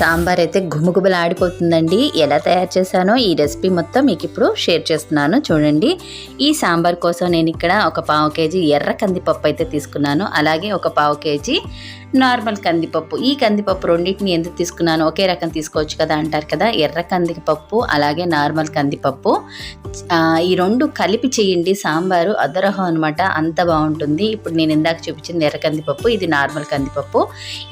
సాంబార్ అయితే గుమగుమలు ఆడిపోతుందండి ఎలా తయారు చేశానో ఈ రెసిపీ మొత్తం మీకు ఇప్పుడు షేర్ చేస్తున్నాను. చూడండి. ఈ సాంబార్ కోసం నేను ఇక్కడ ఒక పావు కేజీ ఎర్ర కందిపప్పు అయితే తీసుకున్నాను. అలాగే ఒక పావు కేజీ నార్మల్ కందిపప్పు. ఈ కందిపప్పు రెండింటిని ఎందుకు తీసుకున్నాను? ఒకే రకం తీసుకోవచ్చు కదా అంటారు కదా. ఎర్ర కందిపప్పు అలాగే నార్మల్ కందిపప్పు. ఈ రెండు కలిపి చేయండి. సాంబారు అదరహం అనమాట అంత బాగుంటుంది. ఇప్పుడు నేను ఇందాక చూపించింది ఎర్ర కందిపప్పు ఇది నార్మల్ కందిపప్పు.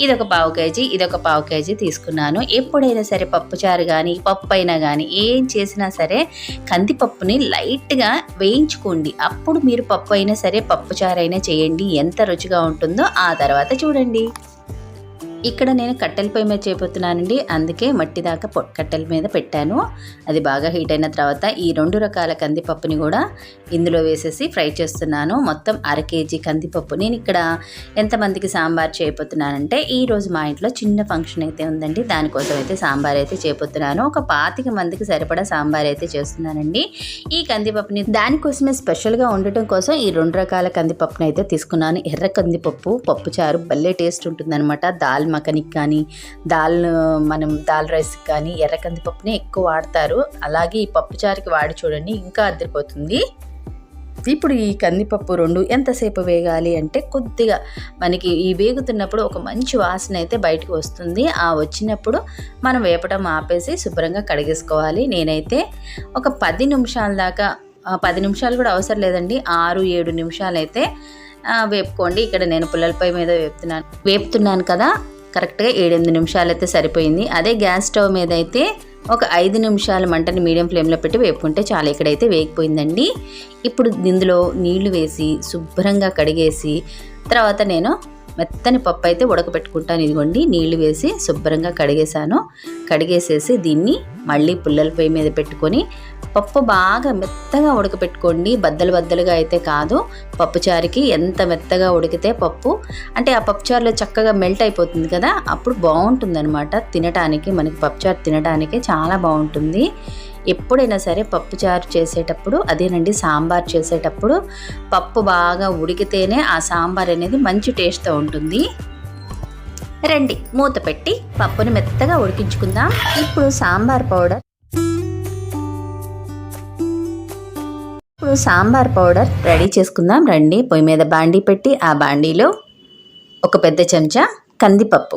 ఇది ఒక పావు కేజీ ఇది ఒక పావు కేజీ తీసుకున్నాను. ఎప్పుడైనా సరే పప్పుచారు కానీ పప్పు అయినా కానీ ఏం చేసినా సరే కందిపప్పుని లైట్గా వేయించుకోండి. అప్పుడు మీరు పప్పు అయినా సరే పప్పుచారు అయినా చేయండి. ఎంత రుచిగా ఉంటుందో ఆ తర్వాత చూడండి. ఇక్కడ నేను కట్టెల పొయ్యి మీద చేయబోతున్నానండి అందుకే మట్టి దాకా కట్టెల మీద పెట్టాను. అది బాగా హీట్ అయిన తర్వాత ఈ రెండు రకాల కందిపప్పుని కూడా ఇందులో వేసేసి ఫ్రై చేస్తున్నాను. మొత్తం అర కేజీ కందిపప్పు. నేను ఇక్కడ ఎంతమందికి సాంబార్ చేయబోతున్నానంటే ఈరోజు మా ఇంట్లో చిన్న ఫంక్షన్ అయితే ఉందండి. దానికోసం అయితే సాంబార్ అయితే చేయబోతున్నాను ఒక పాతిక మందికి సరిపడా సాంబార్ అయితే చేస్తున్నానండి. ఈ కందిపప్పుని దానికోసమే స్పెషల్గా ఉండటం కోసం ఈ రెండు రకాల కందిపప్పుని అయితే తీసుకున్నాను. ఎర్ర కందిపప్పు పప్పుచారు భలే టేస్ట్ ఉంటుందన్నమాట. దాల్ మఖనికి కానీ దాల్ మనం దాల్ రైస్కి కానీ ఎర్ర కందిపప్పునే ఎక్కువ వాడతారు. అలాగే ఈ పప్పుచారుకి వాడి చూడండి ఇంకా అద్దరిపోతుంది. ఇప్పుడు ఈ కందిపప్పు రెండు ఎంతసేపు వేగాలి అంటే కొద్దిగా మనకి ఈ వేగుతున్నప్పుడు ఒక మంచి వాసన అయితే బయటకు వస్తుంది. ఆ వచ్చినప్పుడు మనం వేపడం ఆపేసి శుభ్రంగా కడిగేసుకోవాలి. నేనైతే ఒక పది నిమిషాల దాకా పది నిమిషాలు కూడా అవసరం లేదండి. ఆరు ఏడు నిమిషాలు అయితే వేపుకోండి. ఇక్కడ నేను పుల్లలపై మీద వేపుతున్నాను. వేపుతున్నాను కదా కరెక్ట్గా ఏడెనిమిది నిమిషాలు అయితే సరిపోయింది. అదే గ్యాస్ స్టవ్ మీద అయితే ఒక ఐదు నిమిషాలు మంటని మీడియం ఫ్లేమ్లో పెట్టి వేపుకుంటే చాలా ఇక్కడైతే వేగిపోయిందండి. ఇప్పుడు ఇందులో నీళ్ళు వేసి శుభ్రంగా కడిగేసి తర్వాత నేను మెత్తని పప్పు అయితే ఉడకబెట్టుకుంటాను. ఇదిగోండి నీళ్ళు వేసి శుభ్రంగా కడిగేసాను కడిగేసేసి దీన్ని మళ్ళీ పుల్లల పొయ్యి మీద పెట్టుకొని పప్పు బాగా మెత్తగా ఉడకపెట్టుకోండి బద్దలు బద్దలుగా అయితే కాదు. పప్పుచారుకి ఎంత మెత్తగా ఉడికితే పప్పు అంటే ఆ పప్పుచారులో చక్కగా మెల్ట్ అయిపోతుంది కదా అప్పుడు బాగుంటుంది అనమాట తినటానికి మనకి పప్పుచారు తినటానికి చాలా బాగుంటుంది. ఎప్పుడైనా సరే పప్పుచారు చేసేటప్పుడు అదేనండి సాంబార్ చేసేటప్పుడు పప్పు బాగా ఉడికితేనే ఆ సాంబార్ అనేది మంచి టేస్ట్తో ఉంటుంది. రండి మూత పెట్టి పప్పుని మెత్తగా ఉడికించుకుందాం. ఇప్పుడు సాంబార్ పౌడర్. ఇప్పుడు సాంబార్ పౌడర్ రెడీ చేసుకుందాం. రండి పొయ్యి మీద బాండీ పెట్టి ఆ బాండీలో ఒక పెద్ద చెంచా కందిపప్పు.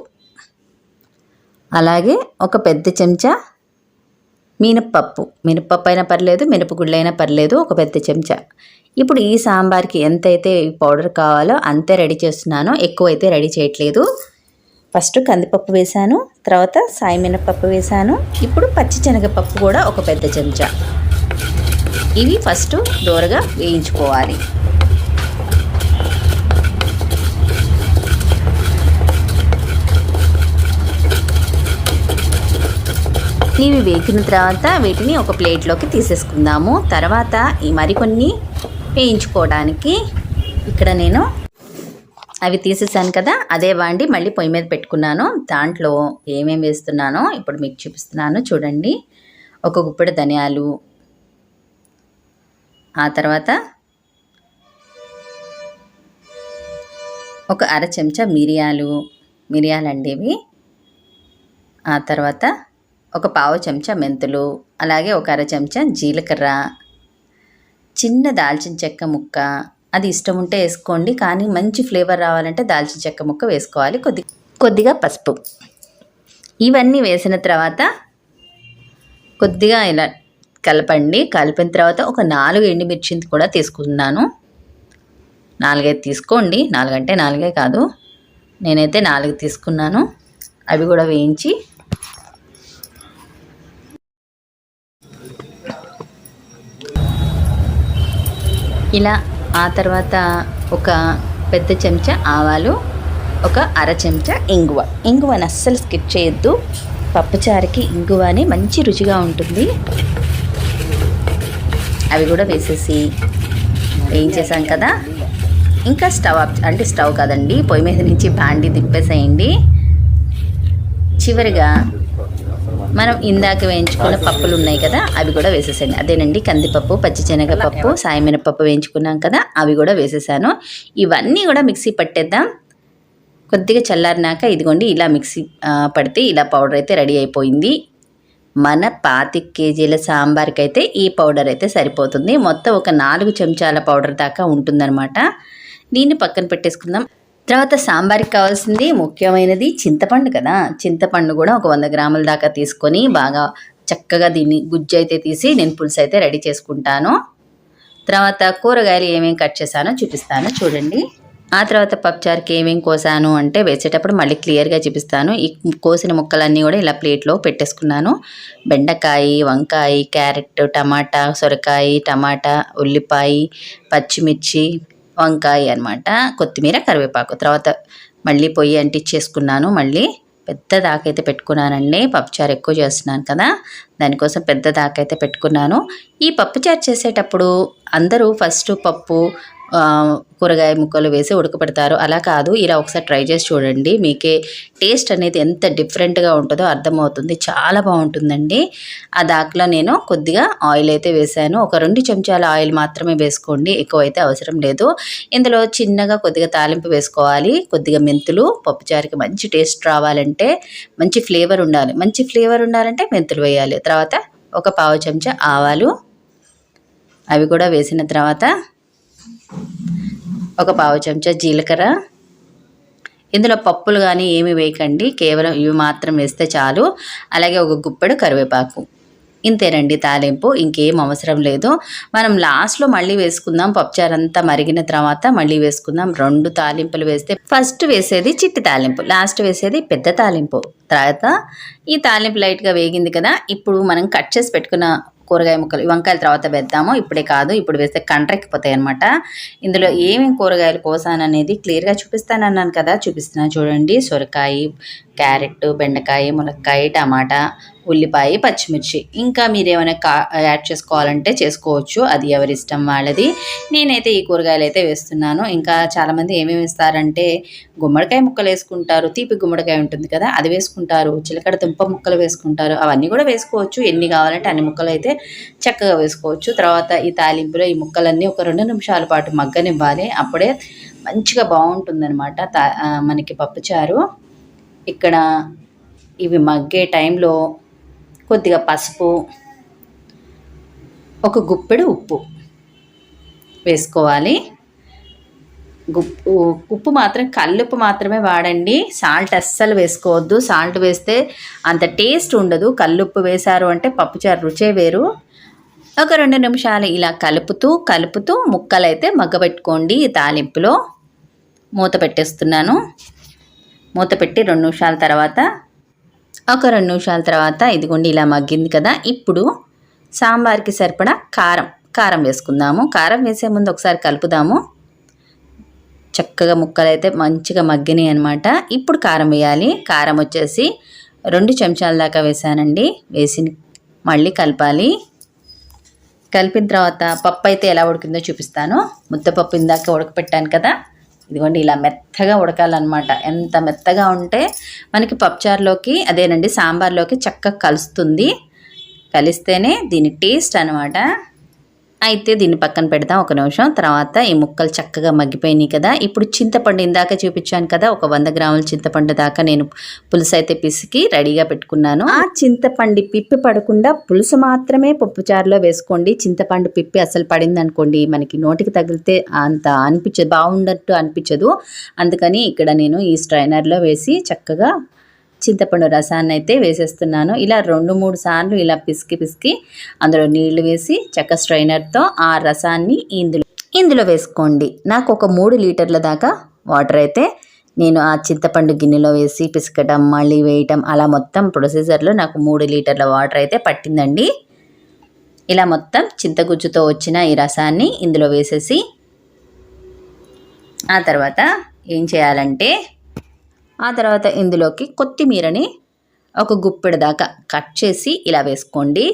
అలాగే ఒక పెద్ద చెంచా మినప్పప్పు మినప్పప్పు అయినా పర్లేదు మినపగుళ్ళైనా పర్లేదు ఒక పెద్ద చెంచా. ఇప్పుడు ఈ సాంబార్కి ఎంతైతే పౌడర్ కావాలో అంతే రెడీ చేస్తున్నాను ఎక్కువ అయితే రెడీ చేయట్లేదు. ఫస్ట్ కందిపప్పు వేశాను తర్వాత సాయి మినపప్పు వేశాను ఇప్పుడు పచ్చి శనగపప్పు కూడా ఒక పెద్ద చెంచా. ఇవి ఫస్ట్ దూరగా వేయించుకోవాలి. ఇవి వేగిన తర్వాత వీటిని ఒక ప్లేట్లోకి తీసేసుకుందాము. తర్వాత ఈ మరికొన్ని వేయించుకోవడానికి ఇక్కడ నేను అవి తీసేసాను కదా అదే వాండి మళ్ళీ పొయ్యి మీద పెట్టుకున్నాను. దాంట్లో ఏమేమి వేస్తున్నానో ఇప్పుడు మీకు చూపిస్తున్నాను చూడండి. ఒక గుప్పెడు ధనియాలు ఆ తర్వాత ఒక అర చెంచా మిరియాలు మిరియాలు అండి ఇవి. ఆ తర్వాత ఒక పావు చెంచా మెంతులు అలాగే ఒక అర చెంచా జీలకర్ర చిన్న దాల్చిన చెక్క ముక్క. అది ఇష్టం ఉంటే వేసుకోండి కానీ మంచి ఫ్లేవర్ రావాలంటే దాల్చిన చెక్క ముక్క వేసుకోవాలి కొద్ది కొద్దిగా పసుపు. ఇవన్నీ వేసిన తర్వాత కొద్దిగా ఇలా కలపండి. కలిపిన తర్వాత ఒక నాలుగు ఎండుమిర్చిని కూడా తీసుకున్నాను. నాలుగైదు తీసుకోండి. నాలుగంటే నాలుగే కాదు. నేనైతే నాలుగు తీసుకున్నాను. అవి కూడా వేయించి ఇలా ఆ తర్వాత ఒక పెద్ద చెంచా ఆవాలు ఒక అర చెంచా ఇంగువ. ఇంగువని అస్సలు స్కిప్ చేయొద్దు. పప్పుచారుకి ఇంగువ అని మంచి రుచిగా ఉంటుంది. అవి కూడా వేసేసి వేయించేసాం కదా? ఇంకా స్టవ్ ఆఫ్ అంటే స్టవ్ కాదండి. పొయ్యి మీద నుంచి బాండి దింపేసేయండి చివరిగా మనం ఇందాక వేయించుకున్న పప్పులు ఉన్నాయి కదా అవి కూడా వేసేసాను అదేనండి కందిపప్పు పచ్చిశనగపప్పు సాయమినపప్పు వేయించుకున్నాం కదా అవి కూడా వేసేసాను. ఇవన్నీ కూడా మిక్సీ పట్టేద్దాం. కొద్దిగా చల్లారినాక ఇదిగోండి ఇలా మిక్సీ పడితే ఇలా పౌడర్ అయితే రెడీ అయిపోయింది. మన పాతి కేజీల సాంబార్కి అయితే ఈ పౌడర్ అయితే సరిపోతుంది. మొత్తం ఒక నాలుగు చెంచాల పౌడర్ దాకా ఉంటుందన్నమాట. దీన్ని పక్కన పెట్టేసుకుందాం. తర్వాత సాంబార్కి కావాల్సింది ముఖ్యమైనది చింతపండు కదా. చింతపండు కూడా ఒక వంద గ్రాముల దాకా తీసుకొని బాగా చక్కగా దీన్ని గుజ్జు అయితే తీసి నేను పులుసు అయితే రెడీ చేసుకుంటాను. తర్వాత కూరగాయలు ఏమేమి కట్ చేశానో చూపిస్తాను. చూడండి. ఆ తర్వాత పప్పుచారుకి ఏమేమి కోసాను అంటే వేసేటప్పుడు మళ్ళీ క్లియర్గా చూపిస్తాను. ఈ కోసిన ముక్కలన్నీ కూడా ఇలా ప్లేట్లో పెట్టేసుకున్నాను. బెండకాయ వంకాయ క్యారెట్ టమాటా సొరకాయ టమాటా ఉల్లిపాయ పచ్చిమిర్చి వంకాయ అనమాట కొత్తిమీర కరివేపాకు. తర్వాత మళ్ళీ పొయ్యి అంటించేసుకున్నాను మళ్ళీ పెద్ద దాకైతే పెట్టుకున్నానండి. పప్పుచారు ఎక్కువ చేస్తున్నాను కదా దానికోసం పెద్ద దాకైతే పెట్టుకున్నాను. ఈ పప్పుచారు చేసేటప్పుడు అందరూ ఫస్ట్ పప్పు కూరగాయ ముక్కలు వేసి ఉడకపెడతారు. అలా కాదు ఇలా ఒకసారి ట్రై చేసి చూడండి. మీకే టేస్ట్ అనేది ఎంత డిఫరెంట్గా ఉంటుందో అర్థమవుతుంది. చాలా బాగుంటుందండి. ఆ దాకలో నేను కొద్దిగా ఆయిల్ అయితే వేసాను ఒక రెండు చెంచాల ఆయిల్ మాత్రమే వేసుకోండి. ఎక్కువ అయితే అవసరం లేదు. ఇందులో చిన్నగా కొద్దిగా తాలింపు వేసుకోవాలి. కొద్దిగా మెంతులు పప్పుచారుకి మంచి టేస్ట్ రావాలంటే మంచి ఫ్లేవర్ ఉండాలి. మంచి ఫ్లేవర్ ఉండాలంటే మెంతులు వేయాలి. తర్వాత ఒక పావు చెంచా ఆవాలు. అవి కూడా వేసిన తర్వాత ఒక పావు చెంచా జీలకర్ర. ఇందులో పప్పులు కానీ ఏమి వేయకండి. కేవలం ఇవి మాత్రం వేస్తే చాలు. అలాగే ఒక గుప్పెడు కరివేపాకు. ఇంతేనండి తాలింపు. ఇంకేం అవసరం లేదు. మనం లాస్ట్లో మళ్ళీ వేసుకుందాం. పప్పుచారు అంతా మరిగిన తర్వాత మళ్ళీ వేసుకుందాం. రెండు తాలింపులు వేస్తే ఫస్ట్ వేసేది చిట్టి తాలింపు. లాస్ట్ వేసేది పెద్ద తాలింపు. తర్వాత ఈ తాలింపు లైట్గా వేగింది కదా. ఇప్పుడు మనం కట్ చేసి పెట్టుకున్న కూరగాయ ముక్కలు వంకాయల తర్వాత వేద్దాము. ఇప్పుడే కాదు ఇప్పుడు వేస్తే కంట్రెక్కిపోతాయి అనమాట ఇందులో ఏమేమి కూరగాయలు కోసాననేది క్లియర్గా చూపిస్తానన్నాను కదా చూపిస్తున్నాను చూడండి. సొరకాయ క్యారెట్ బెండకాయ మునక్కాయ టమాటా ఉల్లిపాయ పచ్చిమిర్చి. ఇంకా మీరేమైనా కా యాడ్ చేసుకోవాలంటే చేసుకోవచ్చు. అది ఎవరి ఇష్టం వాళ్ళది. నేనైతే ఈ కూరగాయలు అయితే వేస్తున్నాను. ఇంకా చాలామంది ఏమేమి వేస్తారంటే గుమ్మడికాయ ముక్కలు వేసుకుంటారు. తీపి గుమ్మడికాయ ఉంటుంది కదా అది వేసుకుంటారు. చిలకడ దుంప ముక్కలు వేసుకుంటారు. అవన్నీ కూడా వేసుకోవచ్చు. ఎన్ని కావాలంటే అన్ని ముక్కలు అయితే చక్కగా వేసుకోవచ్చు. తర్వాత ఈ తాలింపులో ఈ ముక్కలన్నీ ఒక రెండు నిమిషాల పాటు మగ్గనివ్వాలి. అప్పుడే మంచిగా బాగుంటుందన్నమాట. తా మనకి పప్పుచారు. ఇక్కడ ఇవి మగ్గే టైంలో కొద్దిగా పసుపు ఒక గుప్పెడు ఉప్పు వేసుకోవాలి. గుప్పు ఉప్పు మాత్రం కల్లుప్పు మాత్రమే వాడండి. సాల్ట్ అస్సలు వేసుకోవద్దు. సాల్ట్ వేస్తే అంత టేస్ట్ ఉండదు. కల్లుప్పు వేశారు అంటే పప్పుచారు రుచే వేరు. ఒక రెండు నిమిషాలు ఇలా కలుపుతూ కలుపుతూ ముక్కలైతే మగ్గబెట్టుకోండి తాలింపులో. మూత పెట్టేస్తున్నాను. మూత పెట్టి రెండు నిమిషాల తర్వాత ఒక రెండు నిమిషాల తర్వాత ఇదిగోండి ఇలా మగ్గింది కదా. ఇప్పుడు సాంబార్కి సరిపడా కారం కారం వేసుకుందాము. కారం వేసే ముందు ఒకసారి కలుపుదాము. చక్కగా ముక్కలు అయితే మంచిగా మగ్గినాయి అనమాట ఇప్పుడు కారం వేయాలి. కారం వచ్చేసి రెండు చెంచాల దాకా వేసానండి. వేసి మళ్ళీ కలపాలి. కలిపిన తర్వాత పప్పు అయితే ఎలా ఉడికిందో చూపిస్తాను. ముద్దపప్పు ఇందాక ఉడకపెట్టాను కదా. ఇదిగోండి ఇలా మెత్తగా ఉడకాలన్నమాట. ఎంత మెత్తగా ఉంటే మనకి పప్పుచారులోకి అదేనండి సాంబార్లోకి చక్కగా కలుస్తుంది. కలిస్తేనే దీని టేస్ట్ అనమాట అయితే దీన్ని పక్కన పెడదాం ఒక నిమిషం. తర్వాత ఈ ముక్కలు చక్కగా మగ్గిపోయినాయి కదా. ఇప్పుడు చింతపండు ఇందాక చూపించాను కదా. ఒక వంద గ్రాముల చింతపండు దాకా నేను పులుసు అయితే పిసికి రెడీగా పెట్టుకున్నాను. ఆ చింతపండు పిప్పి పడకుండా పులుసు మాత్రమే పప్పుచారులో వేసుకోండి. చింతపండు పిప్పి అసలు పడింది అనుకోండి మనకి నోటికి తగిలితే అంత అనిపించదు బాగుండట్టు అనిపించదు. అందుకని ఇక్కడ నేను ఈ స్ట్రైనర్లో వేసి చక్కగా చింతపండు రసాన్ని అయితే వేసేస్తున్నాను. ఇలా రెండు మూడు సార్లు ఇలా పిసికి పిసికి అందులో నీళ్ళు వేసి చక్క స్ట్రైనర్తో ఆ రసాన్ని ఇందులో ఇందులో వేసుకోండి. నాకు ఒక మూడు లీటర్ల దాకా వాటర్ అయితే నేను ఆ చింతపండు గిన్నెలో వేసి పిసకటం మళ్ళీ వేయటం అలా మొత్తం ప్రొసీజర్లో నాకు మూడు లీటర్ల వాటర్ అయితే పట్టిందండి. ఇలా మొత్తం చింతగుజ్జుతో వచ్చిన ఈ రసాన్ని ఇందులో వేసేసి ఆ తర్వాత ఏం చేయాలంటే ఆ తర్వాత ఇందులోకి కొత్తిమీరని ఒక గుప్పెడు దాకా కట్ చేసి ఇలా వేసుకోండి.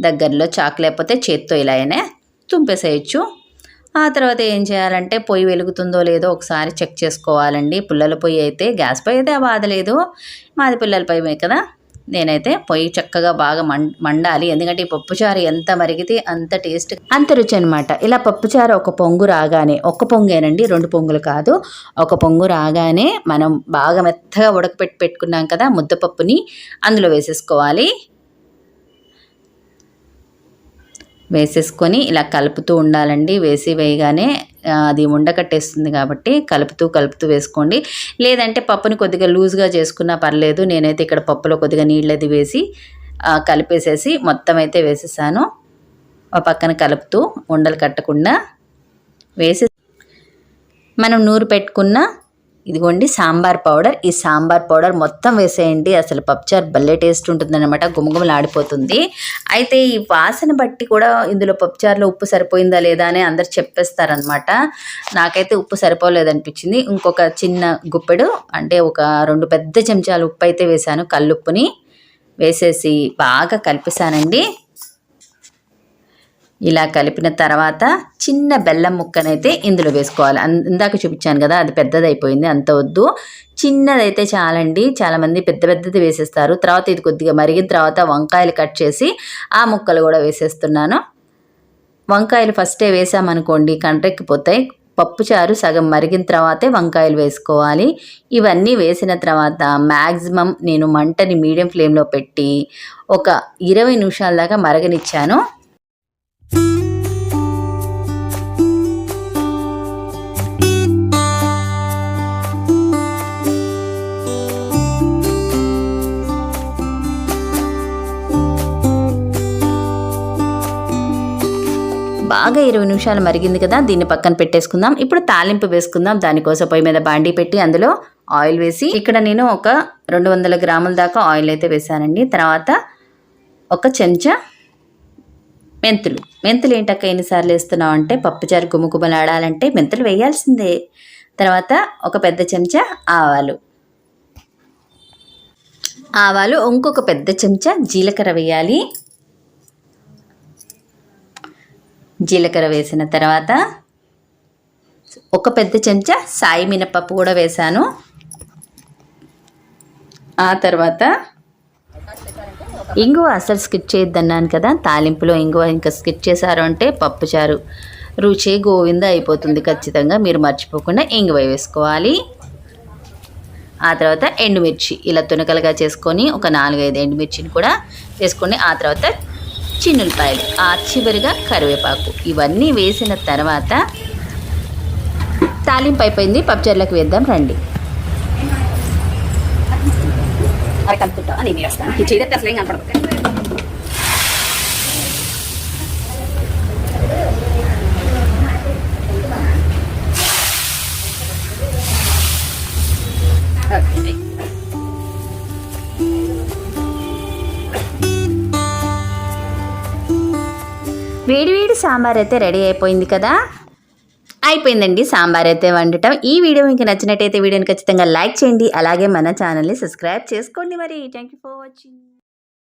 దగ్గరలో చాకు లేకపోతే చేత్తో ఇలా అయినా తుంపేసేయచ్చు. ఆ తర్వాత ఏం చేయాలంటే పొయ్యి వెలుగుతుందో లేదో ఒకసారి చెక్ చేసుకోవాలండి. పుల్లల పొయ్యి అయితే గ్యాస్ పొయ్యి అయితే ఆ బాధ లేదు. మాది పిల్లల పొయ్యి కదా. నేనైతే పొయ్యి చక్కగా బాగా మం మండాలి. ఎందుకంటే ఈ పప్పుచారు ఎంత మరిగితే అంత టేస్ట్ అంత రుచి అనమాట ఇలా పప్పుచారు ఒక పొంగు రాగానే ఒక్క పొంగేనండి రెండు పొంగులు కాదు. ఒక పొంగు రాగానే మనం బాగా మెత్తగా ఉడకపెట్టి పెట్టుకున్నాం కదా ముద్దపప్పుని అందులో వేసేసుకోవాలి. వేసేసుకొని ఇలా కలుపుతూ ఉండాలండి. వేసి వేయగానే అది ఉండకట్టేస్తుంది కాబట్టి కలుపుతూ కలుపుతూ వేసుకోండి. లేదంటే పప్పుని కొద్దిగా లూజ్గా చేసుకున్నా పర్లేదు. నేనైతే ఇక్కడ పప్పులో కొద్దిగా నీళ్ళది వేసి కలిపేసేసి మొత్తం అయితే వేసేసాను. ఆ పక్కన కలుపుతూ ఉండలు కట్టకుండా వేసి మనం నూరు పెట్టుకున్న ఇదిగోండి సాంబార్ పౌడర్. ఈ సాంబార్ పౌడర్ మొత్తం వేసేయండి. అసలు పప్పుచారు భలే టేస్ట్ ఉంటుందన్నమాట. గుమగుమలాడిపోతుంది అయితే ఈ వాసన బట్టి కూడా ఇందులో పప్పుచారులో ఉప్పు సరిపోయిందా లేదా అని అందరు చెప్పేస్తారనమాట నాకైతే ఉప్పు సరిపోలేదనిపించింది. ఇంకొక చిన్న గుప్పెడు అంటే ఒక రెండు పెద్ద చెంచాలు ఉప్పు అయితే వేశాను. కల్లుప్పుని వేసేసి బాగా కలిపేశానండి. ఇలా కలిపిన తర్వాత చిన్న బెల్లం ముక్కనైతే ఇందులో వేసుకోవాలి. అన్- ఇందాక చూపించాను కదా అది పెద్దదైపోయింది అంత వద్దు. చిన్నదైతే చాలండి చాలామంది పెద్ద పెద్దది వేసేస్తారు. తర్వాత ఇది కొద్దిగా మరిగిన తర్వాత వంకాయలు కట్ చేసి ఆ ముక్కలు కూడా వేసేస్తున్నాను. వంకాయలు ఫస్టే వేసామనుకోండి కండ్రెక్కిపోతాయి. పప్పుచారు సగం మరిగిన తర్వాతే వంకాయలు వేసుకోవాలి. ఇవన్నీ వేసిన తర్వాత మ్యాక్సిమం నేను మంటని మీడియం ఫ్లేమ్లో పెట్టి ఒక ఇరవై నిమిషాల దాకా మరగనిచ్చాను. బాగా ఇరవై నిమిషాలు మరిగింది కదా దీన్ని పక్కన పెట్టేసుకుందాం. ఇప్పుడు తాలింపు వేసుకుందాం. దానికోసం పొయ్యి మీద బాండీ పెట్టి అందులో ఆయిల్ వేసి ఇక్కడ నేను ఒక రెండు వందల గ్రాముల దాకా ఆయిల్ అయితే వేసానండి. తర్వాత ఒక చెంచా మెంతులు. మెంతులు ఏంటక్క ఎన్నిసార్లు వేస్తున్నావు అంటే పప్పుచారు గుమ్ముకుమలాడాలంటే మెంతులు వేయాల్సిందే. తర్వాత ఒక పెద్ద చెంచా ఆవాలు. ఆవాలు ఇంకొక పెద్ద చెంచా జీలకర్ర వేయాలి. జీలకర్ర వేసిన తర్వాత ఒక పెద్ద చెంచా సాయి మినపప్పు కూడా వేశాను. ఆ తర్వాత ఇంగువ అసలు స్కిప్ చేయొద్దన్నాను కదా తాలింపులో ఇంగువ ఇంకా స్కిప్ చేశారు అంటే పప్పుచారు రుచి గోవింద అయిపోతుంది ఖచ్చితంగా మీరు మర్చిపోకుండా ఇంగువ వేసుకోవాలి. ఆ తర్వాత ఎండుమిర్చి ఇలా తునకలుగా చేసుకొని ఒక నాలుగైదు ఎండుమిర్చిని కూడా వేసుకొని ఆ తర్వాత చిన్నులపాయలు ఆ చివరిగా కరివేపాకు. ఇవన్నీ వేసిన తర్వాత తాలింపు అయిపోయింది. పప్పుచర్లకు వేద్దాం రండి. అరే అని మీరు వస్తాను అసలు ఏం కనపడదు. సాంబార్ అయితే రెడీ అయిపోయింది కదా? అయిపోయిందండి సాంబార్ అయితే వండటం. ఈ వీడియో మీకు నచ్చినట్టయితే వీడియోని ఖచ్చితంగా లైక్ చేయండి. అలాగే మన ఛానల్ని సబ్స్క్రైబ్ చేసుకోండి మరి. Thank you for watching